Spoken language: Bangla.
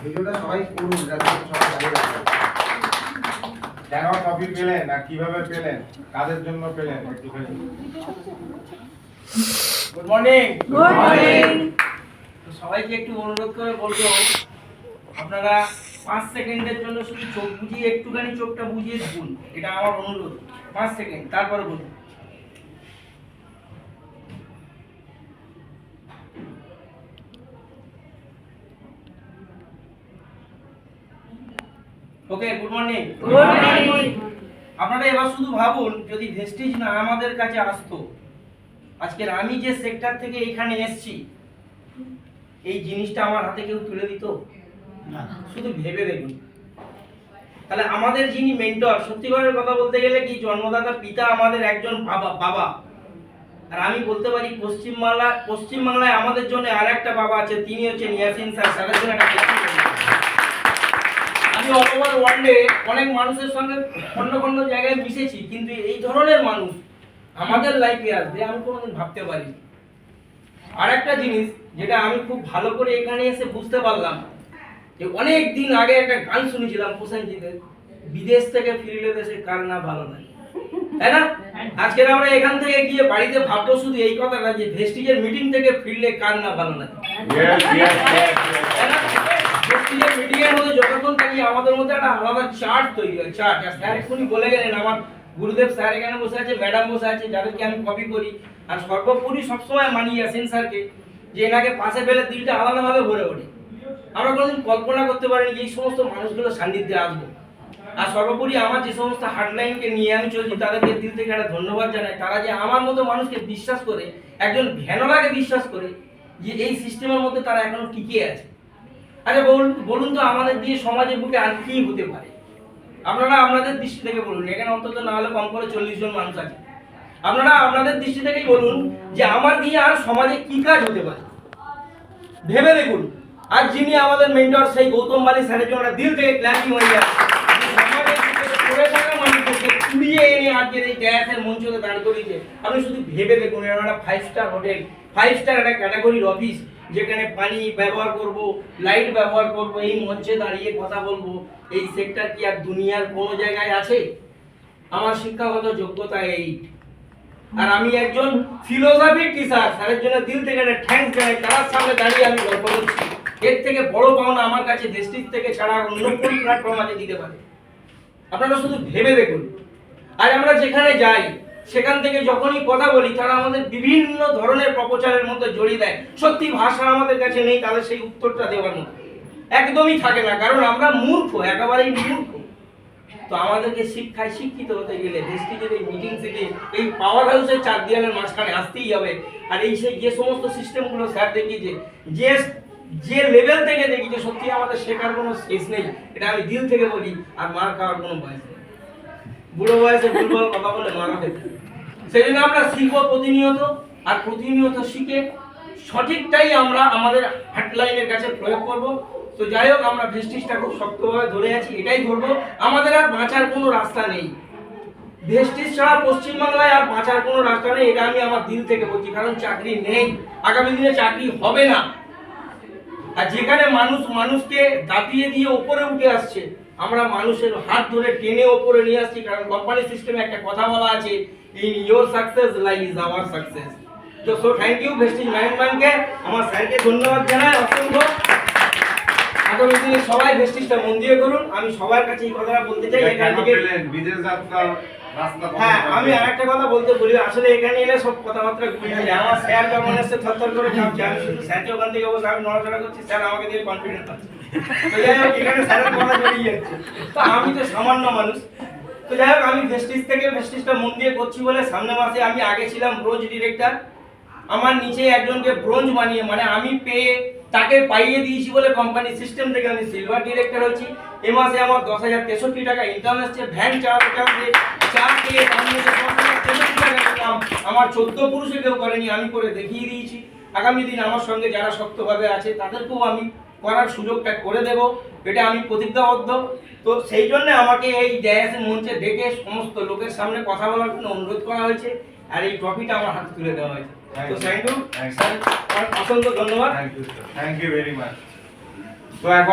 ভিডিওটা সবাই করুন যাতে সবাই দাঁড়িয়ে রাখবে কেন কপি পেলেন আর কীভাবে পেলেন কাদের জন্য পেলেন একটুখানি। Good morning Good morning. সবাইকে একটু অনুরোধ করে বলব আপনারা পাঁচ সেকেন্ডের জন্য শুধু চোখ বুজিয়ে একটুখানি চোখটা বুজিয়ে দেখুন এটা আমার অনুরোধ। পাঁচ সেকেন্ড তারপরে বলুন okay good morning Good morning. আপনারা এবার শুধু ভাবুন যদি ভেস্টিজ না আমাদের কাছে আসতো আজকের আমি যে সেক্টর থেকে এখানে এসেছি এই জিনিসটা আমার হাতে কেউ তুলে দিত? শুধু ভেবে দেখুন। তাহলে আমাদের যিনি মেন্টর সত্যিকারের কথা বলতে গেলে কি জন্মদাতা পিতা আমাদের একজন বাবা বাবা। আর আমি বলতে পারি পশ্চিমবাংলা পশ্চিমবাংলায় আমাদের জন্য আর একটা বাবা আছে তিনি হচ্ছেন ইয়াসিন স্যার। স্যারের জন্য একটা। আমি ওয়ার্ল্ডে অনেক মানুষের সঙ্গে অন্য অন্য জায়গায় মিশেছি, কিন্তু এই ধরনের মানুষ আমাদের লাইফে আসবে, আমি কোনোদিন ভাবতে পারি আর একটা জিনিস যেটা আমি খুব ভালো করে এখানে এসে বুঝতে পারলাম, যে অনেক দিন আগে একটা গান শুনেছিলাম প্রসেনজিতের বিদেশ থেকে ফিরলে দেশে কার না ভালো লাগে। তাই না? আজকে আমরা এখান থেকে গিয়ে বাড়িতে ভাববো শুধু এই কথাটা, যে ভেস্টিজের মিটিং থেকে ফিরলে কার না ভালো লাগে Yes, yes, yes, yes. প্রেস্টিজের মিটিং এর মধ্যে যতক্ষণ থাকি আমাদের মধ্যে একটা আলাদা চার্ট তৈরি হয় চার্ট আর স্যার এক্ষুনি বলে গেলেন, আমার গুরুদেব স্যার এখানে বসে আছে ম্যাডাম বসে আছে, যাদেরকে আমি কপি করি। আর সর্বোপরি সবসময় মানি আসেন স্যারকে যে এনাকে পাশে পেলে দিলটা আলাদাভাবে ভরে ওঠে। আমরা কোনোদিন কল্পনা করতে পারিনি যে এই সমস্ত মানুষগুলো সান্নিধ্যে আসব। আর সর্বোপরি আমার যে সমস্ত হার্ডলাইনকে নিয়ে আমি চলছি, তাদেরকে দিল থেকে একটা ধন্যবাদ জানাই। তারা যে আমার মতো মানুষকে বিশ্বাস করে, একজন ভ্যানলাকে বিশ্বাস করে, যে এই সিস্টেমের মধ্যে তারা এখনও টিকে আছে। আচ্ছা বলুন বলুন তো আমাদের দিয়ে সমাজের বুকে আর কি হতে পারে? আপনারা আপনাদের দৃষ্টি থেকে বলুন, এখানে অন্তত না হলে কম করে চল্লিশ জন মানুষ আছে। আপনারা আপনাদের দৃষ্টি থেকেই বলুন যে আমার দিয়ে আর সমাজে কি কাজ হতে পারে? ভেবে দেখুন। আর যিনি আমাদের মেন্টর সেই গৌতম বালি স্যারের জন্য দিল থেকে ক্ল্যাপিং হয়ে পড়ে কুড়িয়ে এনে আজকের দাঁড় করিয়েছে। আপনি শুধু ভেবে দেখুন এরকম একটা five star hotel five star একটা ক্যাটাগরির অফিস যেখানে পানি ব্যবহার করব, লাইট ব্যবহার করব, এই মঞ্চে দাঁড়িয়ে কথা বলব, এই সেক্টর কি আর দুনিয়ার কোনো জায়গায় আছে? আমার শিক্ষাগত যোগ্যতা এই। আর আমি একজন ফিলোসফি টিচার স্যারের জন্য দিল থেকে একটা থ্যাঙ্কস জানাই তার সামনে দাঁড়িয়ে আমি গল্প করছি। এর থেকে বড় পাওনা আমার কাছে দেশটির থেকে ছাড়া অন্য কোন প্ল্যাটফর্ম আছে দিতে পারে? আপনারা শুধু ভেবে দেখুন। আর আমরা যেখানে যাই সেখান থেকে যখনই কথা বলি, তারা আমাদের বিভিন্ন ধরনের প্রপোচারের মধ্যে জড়িয়ে দেয়। সত্যি ভাষা আমাদের কাছে নেই তাদের সেই উত্তরটা দেওয়ার মতো। একদমই থাকে না, কারণ আমরা মূর্খ, একেবারেই মূর্খ। তো আমাদেরকে শিক্ষায় শিক্ষিত হতে গেলে ভেস্টিজের এই মিটিং সিটি এই পাওয়ার হাউসের চার দেওয়ালের মাঝখানে আসতেই হবে। আর এই সেই যে সমস্ত সিস্টেমগুলো স্যার দেখিয়েছে যে যে লেভেল থেকে দেখিয়েছে সত্যি আমাদের শেখার কোনো শেষ নেই, এটা আমি দিল থেকে বলি, আর মার খাওয়ার কোনো বয়স নেই। বুড়ো বয়সে ভুলভাল কথা বলে মারা খেতে সেই জন্য আমরা শিখব প্রতিনিয়ত, আর প্রতিনিয়ত শিখে সঠিকটাই আমরা আমাদের হেডলাইনের কাছে প্রয়োগ করব। তো যাই হোক, আমরা ভেস্টিজটা খুব শক্তভাবে ধরে আছি, এটাই ধরবো। আমাদের আর বাঁচার কোনো রাস্তা নেই। ভেস্টিজ ছাড়া পশ্চিমবাংলায় আর বাঁচার কোনো রাস্তা নেই, এটা আমি আমার দিল থেকে বলছি, কারণ চাকরি নেই। আগামী দিনে চাকরি হবে না। আর যেখানে মানুষ মানুষকে দাপিয়ে দিয়ে ওপরে উঠে আসছে আমরা মানুষের হাত ধরে টেনে ওপরে নিয়ে আসছি কারণ কোম্পানি সিস্টেমে একটা কথা বলা আছে in your success lies our success তো সো থ্যাংক ইউ ভেস্টিজ ম্যানেজমেন্টকে আমার স্যারকে ধন্যবাদ জানাই অসংখ্য। আগামী দিনে সবাই ভেস্টিজটা মন দিয়ে করুন। আমি সবার কাছে এই কথাটা বলতে চাই এখান থেকে বিদেশ যাত্রার হ্যাঁ আমি? আরেকটা কথা বলতে বলি আসলে এখানে এলে সব কথাবার্তা ঘুরে যায় আমার স্যার যখন এসছে থরথর করে কাঁপছে। আমি শুধু স্যারকে ওখান থেকে বসে আমি নড়াচড়া করছি স্যার আমাকে দিয়ে কনফিডেন্স পাচ্ছে তো যাই হোক এখানে স্যারের কথা জড়িয়ে যাচ্ছে তো আমি তো সামান্য মানুষ। তো যাই হোক, আমি ভেস্টিজ থেকে ভেস্টিজটা মন দিয়ে করছি বলে সামনে মাসে আমি আগে ছিলাম ব্রোঞ্জ ডিরেক্টর আমার নিচে একজনকে ব্রোঞ্জ বানিয়ে মানে আমি পেয়ে তাকে পাইয়ে দিয়েছি বলে কোম্পানি সিস্টেম থেকে আমি সিলভার ডিরেক্টর হচ্ছি এ মাসে আমার দশ হাজার তেষট্টি টাকা ইনকাম আসছে ভ্যান চালাতে চালাতে চা খেয়ে আমার চোদ্দ পুরুষে কেউ করেনি, আমি করে দেখিয়ে দিয়েছি। আগামী দিন আমার সঙ্গে যারা শক্তভাবে আছে, তাদেরকেও আমি করার সুযোগটা করে দেব এটা আমি প্রতিজ্ঞাবদ্ধ। তো সেই জন্য আমাকে এই জায়গাতে মঞ্চে ডেকে সমস্ত লোকের সামনে কথা বলার জন্য অনুরোধ করা হয়েছে আর এই ট্রফিটা আমার হাতে তুলে দেওয়া হয়েছে। তো থ্যাংক ইউ। অসংখ্য ধন্যবাদ। Thank you thank you very much তো এখন